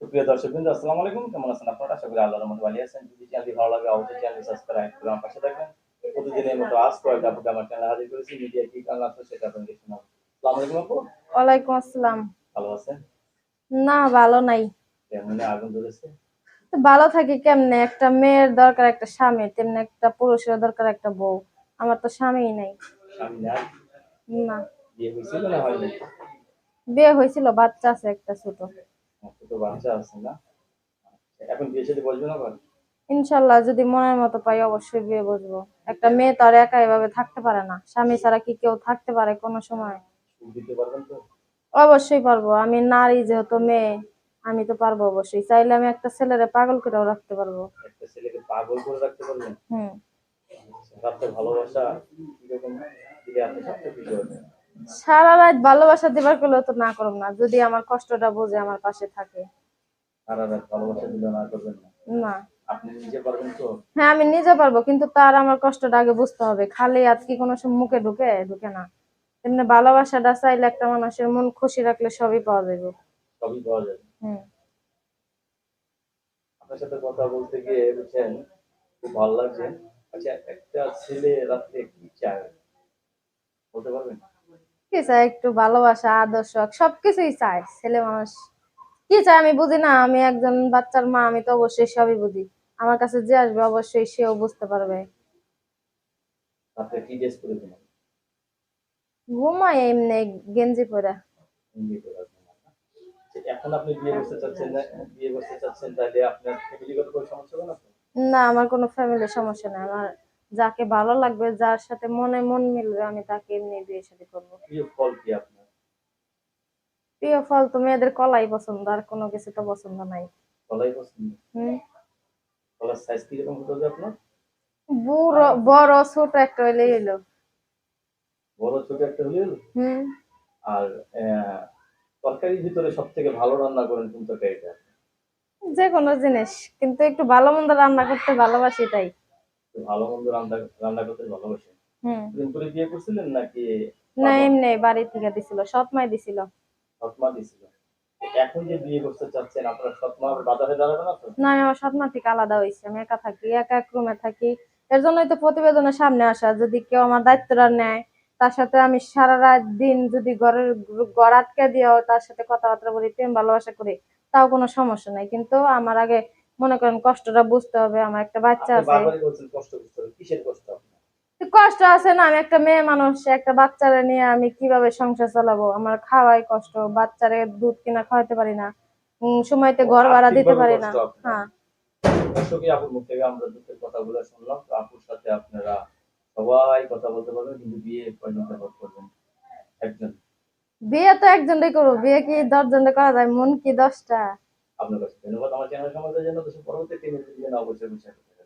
প্রিয় দর্শক বিন্দু আসসালামু আলাইকুম। কেমন আছেন আপনারা? আশা করি আল্লাহর রহমতে ভালো আছেন। যদি চ্যানেলটি ভালো লাগে অবশ্যই চ্যানেলটি সাবস্ক্রাইব করে আমার পাশে থাকবেন। প্রতিদিনের মতো আজ কয়েকটা আপুকে আমার চ্যানেলে হাজির করেছি। মিডিয়া কি কারণ আছে সেটা আপনাদের শোনাবো। আসসালামু আলাইকুম আপু। ওয়ালাইকুম আসসালাম। ভালো আছেন? না ভালো নাই। কেমনে আগুন ধরেছে? ভালো থাকি কেমনে? একটা মেয়ের দরকার একটা স্বামী তেমনি একটা পুরুষের দরকার একটা বউ। আমার তো স্বামীই নাই। স্বামী নাই? না। বিয়ে হয়েছিল না হয়নি? বিয়ে হয়েছিল বাচ্চা আছে একটা ছোট। আপনার বাচ্চা আছে না। আচ্ছা, এখন বিয়ে সাথে বলবেন আবার ইনশাল্লাহ যদি মনের মতো পাই অবশ্যই বিয়ে বসবো। একটা মেয়ে তো আর একা এভাবে থাকতে পারে না। স্বামী ছাড়া কি কেউ থাকতে পারে কোনো সময়? দিতে পারবেন তো? অবশ্যই পারব। আমি নারী যেহেতু মেয়ে আমি তো পারব অবশ্যই। চাইলে আমি একটা ছেলেরে পাগল করেও রাখতে পারব। একটা ছেলেকে পাগল করে রাখতে পারবেন? হুম। রাত্রে ভালোবাসা কীরকম? দিলে আপনি সবচেয়ে খুশি হবেন। সারা রাত ভালোবাসা দিবার করলেও তো না করব না যদি আমার কষ্টটা বুঝে আমার পাশে থাকে। সারা রাত ভালোবাসা দিলে না করবেন না? না। আপনি নিজে পারবেন তো? হ্যাঁ আমি নিজে পারব কিন্তু তার আমার কষ্টটা আগে বুঝতে হবে। খালি আজ কি কোনো সময় মুখে ঢুকে? ঢুকে না। তেমনি ভালোবাসাটা চাইলে একটা মানুষের মন খুশি রাখলে সবই পাওয়া যাবে সবই পাওয়া যাবে। হুম। আপনার সাথে কথা বলতে গিয়ে বুঝছেন খুব ভালো লাগছে। আচ্ছা একটা ছেলে রাত্রে কি চায়? বলতে পারবেন? কি চাই একটু ভালোবাসা আদর্শ সবকিছুই চাই ছেলে মানুষ। কি চাই আমি বুঝি না আমি একজন বাচ্চার মা আমি তো অবশ্যই সবই বুঝি। আমার কাছে যে আসবে অবশ্যই সেও বুঝতে পারবে। ঘুমাই এমনি গেঞ্জি পরে। না? এখন আপনি বিয়ে করতে চাচ্ছেন না বিয়ে করতে চাচ্ছেন তাহলে আপনার ফ্যামিলিগত কোনো সমস্যা হবে না তো? না আমার কোনো ফ্যামিলির সমস্যা নাই আমার যাকে ভালো লাগবে যার সাথে মনে মন মিলবে আমি তাকে এমনি বিয়ে শাদী করব। প্রিয় ফল কি আপনার? প্রিয় ফল তো মেয়েদের কলাই পছন্দ আর কোনো কিছু তো পছন্দ নাই। ফলাই পছন্দ? হুম। ফলার সাইজ কীরকম হতে হবে আপনার? বুড়ো বড় ছোট একটা হইলেই হলো বড় ছোট একটা হলে হলো? হুম। আর তরকারির ভিতরে সব থেকে ভালো রান্না করেন কোন তরকারিটা যে কোনো জিনিস কিন্তু একটু ভালো মন্দ রান্না করতে ভালোবাসি তাই। ভালো মন্দ রান্না রান্না করতে ভালোবাসেন করে বিয়ে করছিলেন নাকি না এমনি বাড়ি থেকে দিছিল সৎ মাই দিছিল। সৎমা দিছিল। এখন যে বিয়ে করতে চাচ্ছেন আপনার সৎমা বাধা হয়ে দাঁড়াবে না তো? না আমার সৎ মা থেকে আলাদা আমি একা থাকি একা এক রুমে থাকি। এর জন্যই তো প্রতিবেদনের সামনে আসা যদি কেউ আমার দায়িত্বটা নেয় তার সাথে আমি সারা রাত দিন যদি ঘরের ঘর আটকে দিয়েও তার সাথে কথাবার্তা বলি প্রেম ভালোবাসা করি তাও কোনো সমস্যা নাই। কিন্তু আমার আগে মনে করেন কষ্টটা বুঝতে হবে আমার একটা বাচ্চা আছে। কষ্ট করতে হবে কিসের কষ্ট কষ্ট আছে না আমি একটা মেয়ে মানুষ একটা বাচ্চারে নিয়ে আমি কীভাবে সংসার চালাবো? আমার খাওয়াই কষ্ট বাচ্চারে দুধ কিনা খাওয়াতে পারি না সময়তে ঘর ভাড়া দিতে পারি না। হ্যাঁ। দর্শকই আপুর মুখ থেকে আমরা দুঃখের কথাগুলো শুনলাম তো আপুর সাথে আপনারা সবাই কথা বলতে পারবেন কিন্তু বিয়ে করবেন। একজন। বিয়ে তো একজনই করব বিয়ে কি দশ জনে করা যায়? মন কি দশটা? আপনার কাছে ধন্যবাদ। আমার চ্যানেল সমাজের জন্য দর্শক পরবর্তী টিমের জন্য অবশ্যই বিশ্বাস করতে